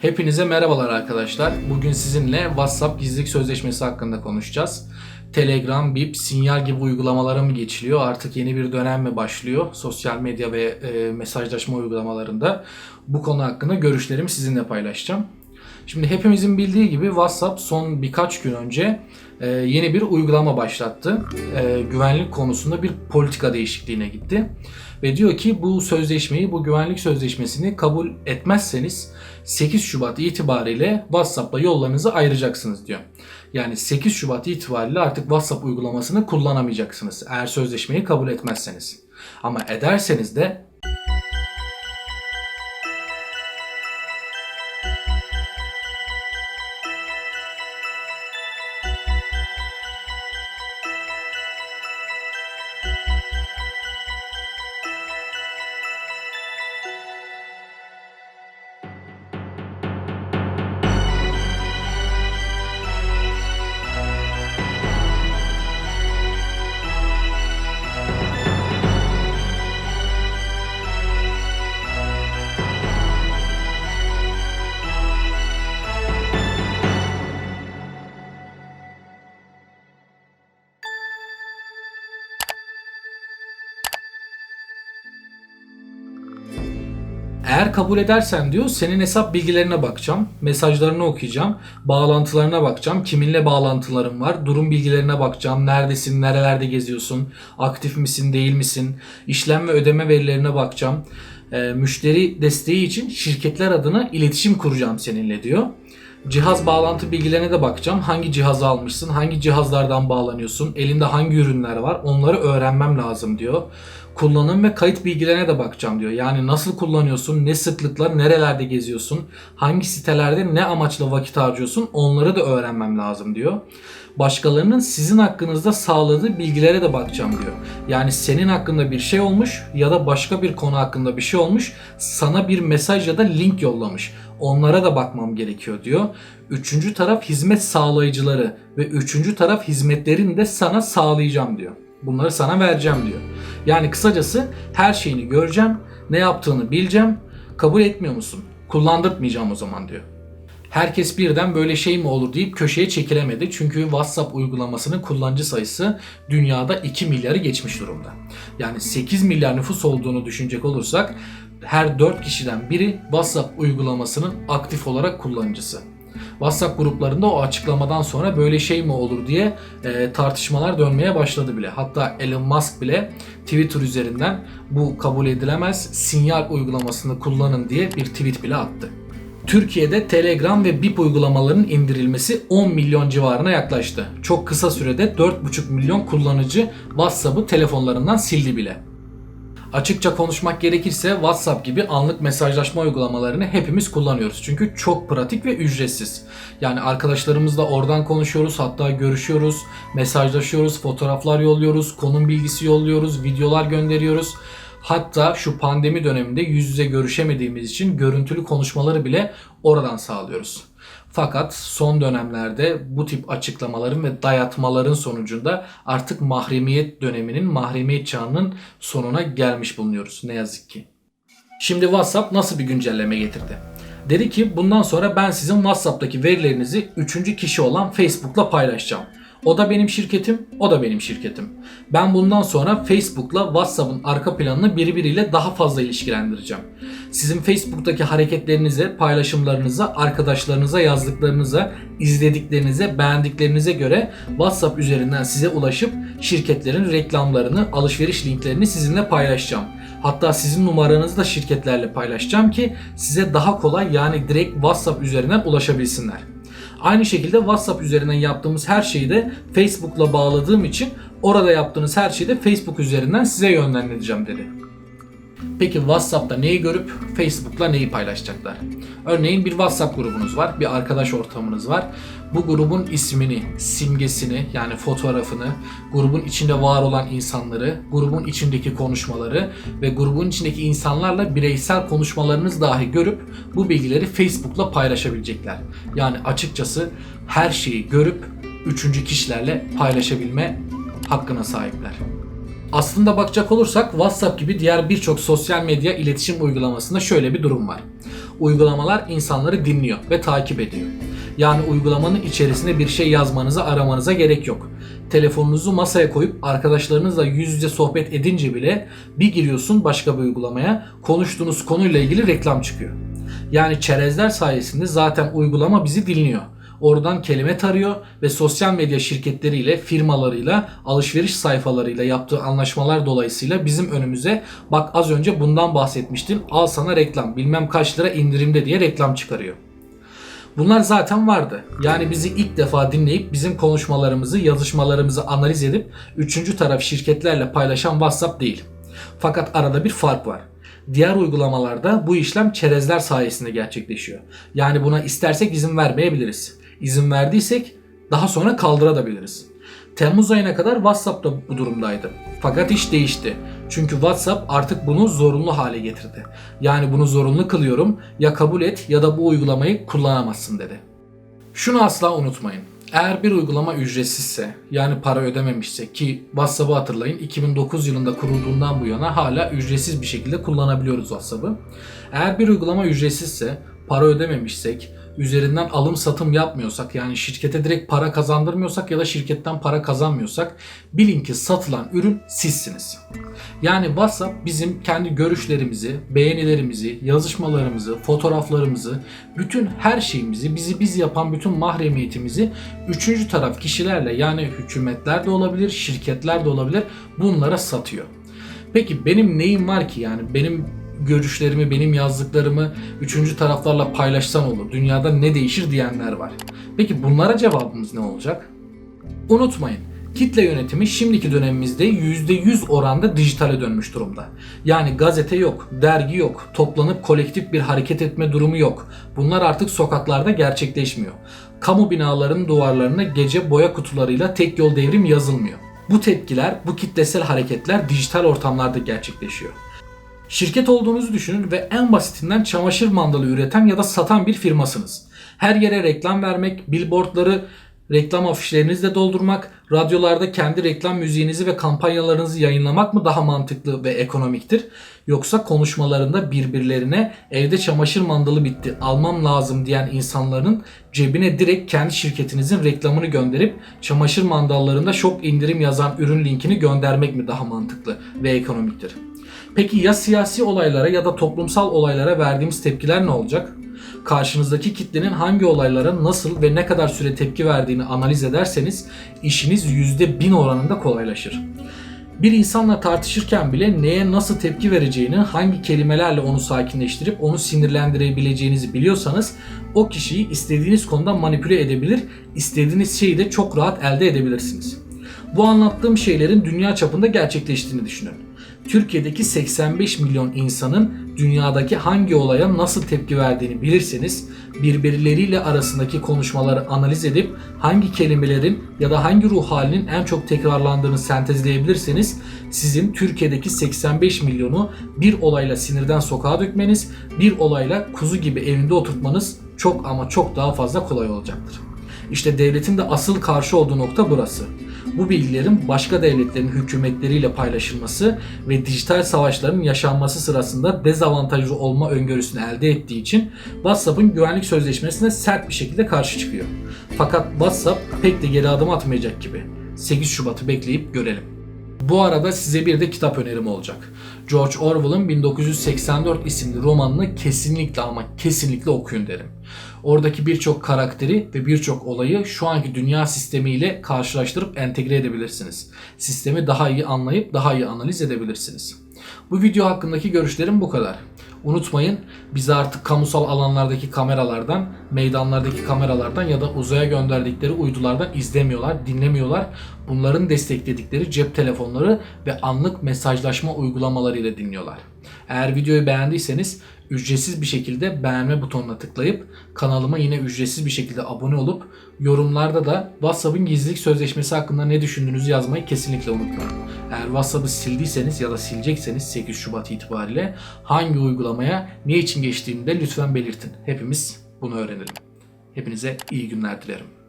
Hepinize merhabalar arkadaşlar. Bugün sizinle WhatsApp gizlilik sözleşmesi hakkında konuşacağız. Telegram, Bip, Sinyal gibi uygulamalara mı geçiliyor? Artık yeni bir dönem mi başlıyor? Sosyal medya ve e, mesajlaşma uygulamalarında. Bu konu hakkında görüşlerimi sizinle paylaşacağım. Şimdi hepimizin bildiği gibi WhatsApp son birkaç gün önce e, yeni bir uygulama başlattı. E, güvenlik konusunda bir politika değişikliğine gitti. Ve diyor ki bu sözleşmeyi, bu güvenlik sözleşmesini kabul etmezseniz 8 Şubat itibariyle WhatsApp'la yollarınızı ayıracaksınız diyor. Yani 8 Şubat itibariyle artık WhatsApp uygulamasını kullanamayacaksınız eğer sözleşmeyi kabul etmezseniz. Ama ederseniz de Eğer kabul edersen diyor senin hesap bilgilerine bakacağım, mesajlarını okuyacağım, bağlantılarına bakacağım, kiminle bağlantıların var, durum bilgilerine bakacağım, neredesin, nerelerde geziyorsun, aktif misin, değil misin, işlem ve ödeme verilerine bakacağım. Ee, müşteri desteği için şirketler adına iletişim kuracağım seninle diyor. Cihaz bağlantı bilgilerine de bakacağım. Hangi cihazı almışsın, hangi cihazlardan bağlanıyorsun, elinde hangi ürünler var onları öğrenmem lazım diyor. Kullanım ve kayıt bilgilerine de bakacağım diyor. Yani nasıl kullanıyorsun, ne sıklıkla, nerelerde geziyorsun, hangi sitelerde ne amaçla vakit harcıyorsun onları da öğrenmem lazım diyor. Başkalarının sizin hakkınızda sağladığı bilgilere de bakacağım diyor. Yani senin hakkında bir şey olmuş ya da başka bir konu hakkında bir şey olmuş. Sana bir mesaj ya da link yollamış. Onlara da bakmam gerekiyor diyor. Üçüncü taraf hizmet sağlayıcıları ve üçüncü taraf hizmetlerini de sana sağlayacağım diyor. Bunları sana vereceğim diyor. Yani kısacası her şeyini göreceğim, ne yaptığını bileceğim. Kabul etmiyor musun? Kullandırtmayacağım o zaman diyor. Herkes birden böyle şey mi olur deyip köşeye çekilemedi. Çünkü WhatsApp uygulamasının kullanıcı sayısı dünyada 2 milyarı geçmiş durumda. Yani 8 milyar nüfus olduğunu düşünecek olursak her 4 kişiden biri WhatsApp uygulamasının aktif olarak kullanıcısı. WhatsApp gruplarında o açıklamadan sonra böyle şey mi olur diye e, tartışmalar dönmeye başladı bile. Hatta Elon Musk bile Twitter üzerinden bu kabul edilemez sinyal uygulamasını kullanın diye bir tweet bile attı. Türkiye'de Telegram ve Bip uygulamalarının indirilmesi 10 milyon civarına yaklaştı. Çok kısa sürede 4,5 milyon kullanıcı WhatsApp'ı telefonlarından sildi bile. Açıkça konuşmak gerekirse WhatsApp gibi anlık mesajlaşma uygulamalarını hepimiz kullanıyoruz. Çünkü çok pratik ve ücretsiz. Yani arkadaşlarımızla oradan konuşuyoruz, hatta görüşüyoruz, mesajlaşıyoruz, fotoğraflar yolluyoruz, konum bilgisi yolluyoruz, videolar gönderiyoruz. Hatta şu pandemi döneminde yüz yüze görüşemediğimiz için görüntülü konuşmaları bile oradan sağlıyoruz. Fakat son dönemlerde bu tip açıklamaların ve dayatmaların sonucunda artık mahremiyet döneminin, mahremiyet çağının sonuna gelmiş bulunuyoruz ne yazık ki. Şimdi WhatsApp nasıl bir güncelleme getirdi? Dedi ki bundan sonra ben sizin WhatsApp'taki verilerinizi üçüncü kişi olan Facebook'la paylaşacağım. O da benim şirketim, o da benim şirketim. Ben bundan sonra Facebook'la WhatsApp'ın arka planını birbiriyle daha fazla ilişkilendireceğim. Sizin Facebook'taki hareketlerinize, paylaşımlarınıza, arkadaşlarınıza yazdıklarınıza, izlediklerinize, beğendiklerinize göre WhatsApp üzerinden size ulaşıp şirketlerin reklamlarını, alışveriş linklerini sizinle paylaşacağım. Hatta sizin numaranızı da şirketlerle paylaşacağım ki size daha kolay yani direkt WhatsApp üzerinden ulaşabilsinler. Aynı şekilde WhatsApp üzerinden yaptığımız her şeyi de Facebook'la bağladığım için orada yaptığınız her şeyi de Facebook üzerinden size yönlendireceğim dedi. Peki WhatsApp'ta neyi görüp Facebook'la neyi paylaşacaklar? Örneğin bir WhatsApp grubunuz var, bir arkadaş ortamınız var. Bu grubun ismini, simgesini yani fotoğrafını, grubun içinde var olan insanları, grubun içindeki konuşmaları ve grubun içindeki insanlarla bireysel konuşmalarınız dahi görüp bu bilgileri Facebook'la paylaşabilecekler. Yani açıkçası her şeyi görüp üçüncü kişilerle paylaşabilme hakkına sahipler. Aslında bakacak olursak WhatsApp gibi diğer birçok sosyal medya iletişim uygulamasında şöyle bir durum var. Uygulamalar insanları dinliyor ve takip ediyor. Yani uygulamanın içerisinde bir şey yazmanıza, aramanıza gerek yok. Telefonunuzu masaya koyup arkadaşlarınızla yüz yüze sohbet edince bile bir giriyorsun başka bir uygulamaya, konuştuğunuz konuyla ilgili reklam çıkıyor. Yani çerezler sayesinde zaten uygulama bizi dinliyor. Oradan kelime tarıyor ve sosyal medya şirketleriyle, firmalarıyla, alışveriş sayfalarıyla yaptığı anlaşmalar dolayısıyla bizim önümüze bak az önce bundan bahsetmiştim al sana reklam bilmem kaç lira indirimde diye reklam çıkarıyor. Bunlar zaten vardı. Yani bizi ilk defa dinleyip bizim konuşmalarımızı, yazışmalarımızı analiz edip üçüncü taraf şirketlerle paylaşan WhatsApp değil. Fakat arada bir fark var. Diğer uygulamalarda bu işlem çerezler sayesinde gerçekleşiyor. Yani buna istersek izin vermeyebiliriz. İzin verdiysek daha sonra kaldırabiliriz. Temmuz ayına kadar WhatsApp da bu durumdaydı. Fakat iş değişti. Çünkü WhatsApp artık bunu zorunlu hale getirdi. Yani bunu zorunlu kılıyorum ya kabul et ya da bu uygulamayı kullanamazsın dedi. Şunu asla unutmayın. Eğer bir uygulama ücretsizse yani para ödememişse ki WhatsApp'ı hatırlayın 2009 yılında kurulduğundan bu yana hala ücretsiz bir şekilde kullanabiliyoruz WhatsApp'ı. Eğer bir uygulama ücretsizse para ödememişsek üzerinden alım satım yapmıyorsak yani şirkete direkt para kazandırmıyorsak ya da şirketten para kazanmıyorsak bilin ki satılan ürün sizsiniz. Yani WhatsApp bizim kendi görüşlerimizi, beğenilerimizi, yazışmalarımızı, fotoğraflarımızı, bütün her şeyimizi, bizi biz yapan bütün mahremiyetimizi üçüncü taraf kişilerle yani hükümetler de olabilir, şirketler de olabilir bunlara satıyor. Peki benim neyim var ki yani benim görüşlerimi, benim yazdıklarımı üçüncü taraflarla paylaşsan olur. Dünyada ne değişir diyenler var. Peki bunlara cevabımız ne olacak? Unutmayın. Kitle yönetimi şimdiki dönemimizde %100 oranda dijitale dönmüş durumda. Yani gazete yok, dergi yok, toplanıp kolektif bir hareket etme durumu yok. Bunlar artık sokaklarda gerçekleşmiyor. Kamu binalarının duvarlarına gece boya kutularıyla tek yol devrim yazılmıyor. Bu tepkiler, bu kitlesel hareketler dijital ortamlarda gerçekleşiyor. Şirket olduğunuzu düşünün ve en basitinden çamaşır mandalı üreten ya da satan bir firmasınız. Her yere reklam vermek, billboardları reklam afişlerinizle doldurmak, radyolarda kendi reklam müziğinizi ve kampanyalarınızı yayınlamak mı daha mantıklı ve ekonomiktir? Yoksa konuşmalarında birbirlerine evde çamaşır mandalı bitti almam lazım diyen insanların cebine direkt kendi şirketinizin reklamını gönderip çamaşır mandallarında şok indirim yazan ürün linkini göndermek mi daha mantıklı ve ekonomiktir? Peki ya siyasi olaylara ya da toplumsal olaylara verdiğimiz tepkiler ne olacak? Karşınızdaki kitlenin hangi olaylara nasıl ve ne kadar süre tepki verdiğini analiz ederseniz işiniz %1000 oranında kolaylaşır. Bir insanla tartışırken bile neye nasıl tepki vereceğini, hangi kelimelerle onu sakinleştirip onu sinirlendirebileceğinizi biliyorsanız o kişiyi istediğiniz konuda manipüle edebilir, istediğiniz şeyi de çok rahat elde edebilirsiniz. Bu anlattığım şeylerin dünya çapında gerçekleştiğini düşünün. Türkiye'deki 85 milyon insanın dünyadaki hangi olaya nasıl tepki verdiğini bilirseniz birbirleriyle arasındaki konuşmaları analiz edip hangi kelimelerin ya da hangi ruh halinin en çok tekrarlandığını sentezleyebilirseniz sizin Türkiye'deki 85 milyonu bir olayla sinirden sokağa dökmeniz, bir olayla kuzu gibi evinde oturtmanız çok ama çok daha fazla kolay olacaktır. İşte devletin de asıl karşı olduğu nokta burası bu bilgilerin başka devletlerin hükümetleriyle paylaşılması ve dijital savaşların yaşanması sırasında dezavantajlı olma öngörüsünü elde ettiği için WhatsApp'ın güvenlik sözleşmesine sert bir şekilde karşı çıkıyor. Fakat WhatsApp pek de geri adım atmayacak gibi. 8 Şubat'ı bekleyip görelim. Bu arada size bir de kitap önerim olacak. George Orwell'ın 1984 isimli romanını kesinlikle ama kesinlikle okuyun derim. Oradaki birçok karakteri ve birçok olayı şu anki dünya sistemiyle karşılaştırıp entegre edebilirsiniz. Sistemi daha iyi anlayıp daha iyi analiz edebilirsiniz. Bu video hakkındaki görüşlerim bu kadar. Unutmayın bizi artık kamusal alanlardaki kameralardan, meydanlardaki kameralardan ya da uzaya gönderdikleri uydulardan izlemiyorlar, dinlemiyorlar. Bunların destekledikleri cep telefonları ve anlık mesajlaşma uygulamalarıyla dinliyorlar. Eğer videoyu beğendiyseniz ücretsiz bir şekilde beğenme butonuna tıklayıp kanalıma yine ücretsiz bir şekilde abone olup yorumlarda da WhatsApp'ın gizlilik sözleşmesi hakkında ne düşündüğünüzü yazmayı kesinlikle unutmayın. Eğer WhatsApp'ı sildiyseniz ya da silecekseniz 8 Şubat itibariyle hangi uygulamaya ne için geçtiğini de lütfen belirtin. Hepimiz bunu öğrenelim. Hepinize iyi günler dilerim.